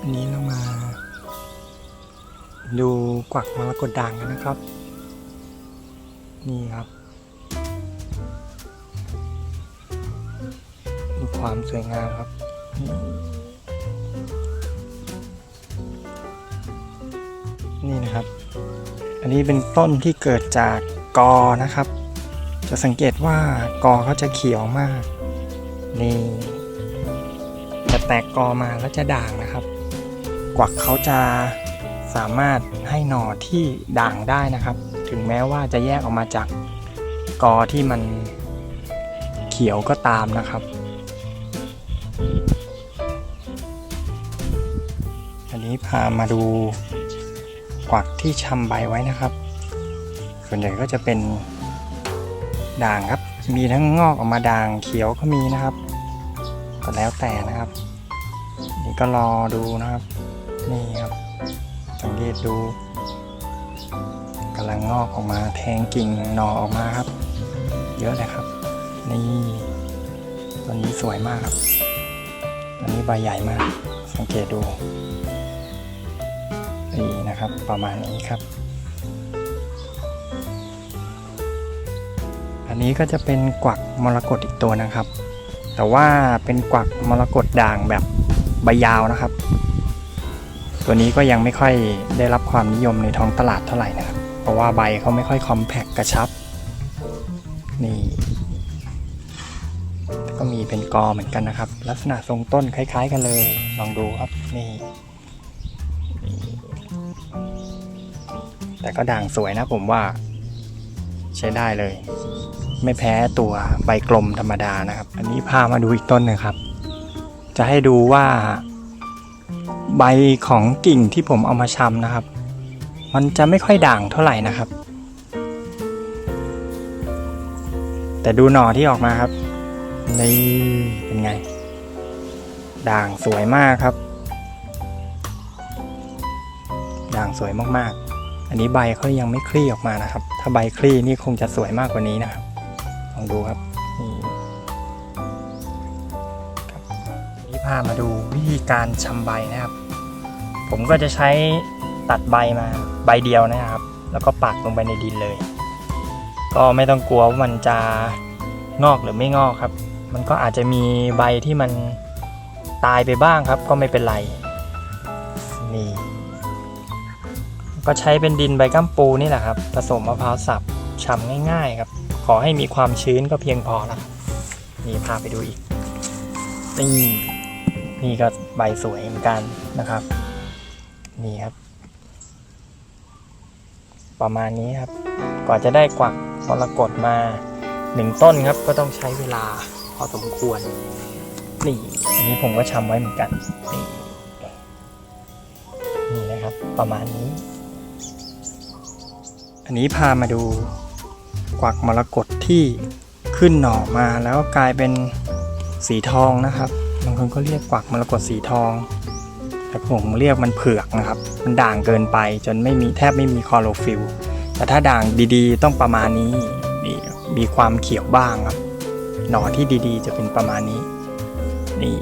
วันนี้เรามาดูกวักมรกตด่างกันนะครับ นี่ครับดูความสวยงามครับ นี่นะครับ อันนี้เป็นต้นที่เกิดจากกอนะครับ จะสังเกตว่ากอเขาจะเขียวมาก นี่จะแตกกอมาแล้วจะด่างนะครับ กวักเขาจะสามารถให้หน่อที่ด่างได้นะครับ ถึงแม้ว่าจะแยกออกมาจากกอที่มันเขียวก็ตามนะครับ อันนี้พามาดูกวักที่ชำใบไว้นะครับ ส่วนใหญ่ก็จะเป็นด่างครับ มีทั้งงอกออกมาด่างเขียวก็มีนะครับ ก็แล้วแต่นะครับ นี่ก็รอดูนะครับ นี่ครับ สังเกตดูกำลังงอกออกมาแทงกิ่งหน่อออกมาครับ เยอะเลยครับ นี่ต้นนี้สวยมากครับอันนี้ใบใหญ่มาก สังเกตดูนี่นะครับประมาณนี้ครับ อันนี้ก็จะเป็นกวักมรกตอีกตัวนะครับ แต่ว่าเป็นกวักมรกตด่างแบบใบยาวนะครับ ตัวนี้ก็ยังไม่ค่อยได้รับความนิยมในท้องตลาดเท่าไหร่นะครับ เพราะว่าใบเขาไม่ค่อยคอมแพคกระชับ นี่ก็มีเป็นกอเหมือนกันนะครับ ลักษณะทรงต้นคล้าย ๆ กันเลย ลองดูครับนี่นี่แต่ก็ด่างสวยนะผมว่า ใช้ได้เลย ไม่แพ้ตัวใบกลมธรรมดานะครับ อันนี้พามาดูอีกต้นหนึ่งครับ จะให้ดูว่า ใบของกิ่งที่ผมเอามาชำนะครับ มันจะไม่ค่อยด่างเท่าไหร่นะครับ แต่ดูหน่อที่ออกมาครับ นี่เป็นไง ด่างสวยมากครับ ด่างสวยมากๆ อันนี้ใบเขายังไม่คลี่ออกมานะครับ ถ้าใบคลี่นี่คงจะสวยมากกว่านี้นะครับ ลองดูครับนี่ครับนี่พามาดูวิธีการชำใบนะครับ ผมก็จะใช้ตัดใบมาใบเดียวนะครับ แล้วก็ปักลงไปในดินเลย ก็ไม่ต้องกลัวว่ามันจะงอกหรือไม่งอกครับ มันก็อาจจะมีใบที่มันตายไปบ้างครับ ก็ไม่เป็นไรนี่ก็ใช้เป็นดินใบกัมปูนี่แหละครับผสมมะพร้าวสับชำง่าย ๆ ครับ ขอให้มีความชื้นก็เพียงพอแล้วนี่พาไปดูอีกนี่นี่ก็ใบสวยเหมือนกันนะครับ นี่ครับ ประมาณนี้ครับ กว่าจะได้กวักมรกตมาหนึ่งต้นครับ ก็ต้องใช้เวลาพอสมควร นี่ อันนี้ผมก็ชำไว้เหมือนกันนี่นี่นะครับ ประมาณนี้ อันนี้พามาดูกวักมรกตที่ขึ้นหน่อมาแล้วก็กลายเป็นสีทองนะครับบางคนก็เรียกกวักมรกตสีทอง แต่ผมเรียกมันเผือกนะครับ มันด่างเกินไปจนไม่มีแทบไม่มีคลอโรฟิลล์แต่ถ้าด่างดีๆ ต้องประมาณนี้นี่มีความเขียวบ้างครับ หน่อที่ดีๆ จะเป็นประมาณนี้ นี่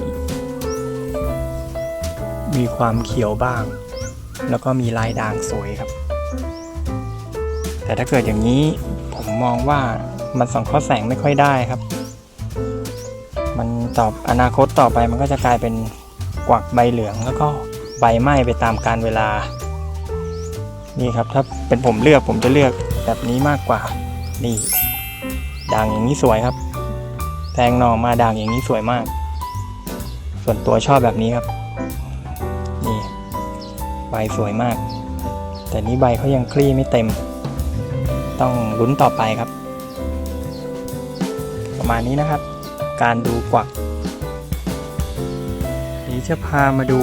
มีความเขียวบ้าง แล้วก็มีลายด่างสวยครับ แต่ถ้าเกิดอย่างนี้ผมมองว่ามันสังเคราแสงไม่ค่อยได้ครับ มันต่ออนาคตต่อไปมันก็จะกลายเป็น กวักใบเหลืองแล้วก็ใบไหม้ไปตามกาลเวลา นี่ครับถ้าเป็นผมเลือกผมจะเลือกแบบนี้มากกว่า นี่ด่างอย่างนี้สวยครับ แทงหน่อมาด่างอย่างนี้สวยมาก ส่วนตัวชอบแบบนี้ครับ นี่ใบสวยมาก แต่นี้ใบเขายังคลี่ไม่เต็ม ต้องลุ้นต่อไปครับ ประมาณนี้นะครับ การดูกวัก นี้จะพามาดู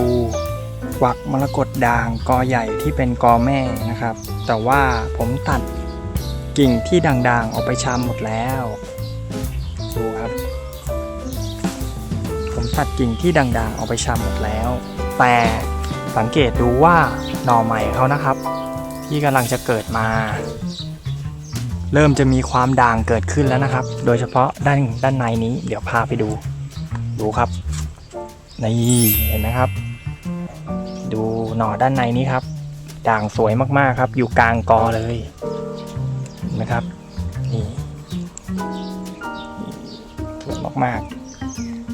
กวักมรกตด่างกอใหญ่ที่เป็นกอแม่นะครับ แต่ว่าผมตัดกิ่งที่ด่างๆออกไปชำหมดแล้ว ดูครับ ผมตัดกิ่งที่ด่างๆออกไปชำหมดแล้ว แต่สังเกตดูว่าหน่อใหม่เขานะครับ ที่กำลังจะเกิดมา เริ่มจะมีความด่างเกิดขึ้นแล้วนะครับ โดยเฉพาะด้านด้านในนี้เดี๋ยวพาไปดูดูครับ นี่เห็นไหมครับ ดูหน่อด้านในนี้ครับ ด่างสวยมากๆครับ อยู่กลางกอเลยเห็นไหมครับ นี่สวยมาก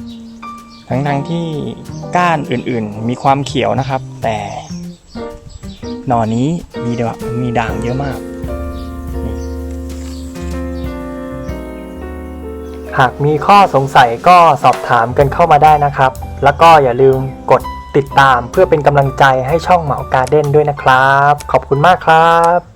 ๆ ทั้งทั้งๆที่ก้านอื่นๆ มีความเขียวนะครับ แต่หน่อนี้มีดอกมีด่างเยอะมาก หากมีข้อสงสัยก็สอบถามกันเข้ามาได้นะครับ แล้วก็อย่าลืมกดติดตามเพื่อเป็นกำลังใจให้ช่องเหมาการ์เด้นด้วยนะครับ ขอบคุณมากครับ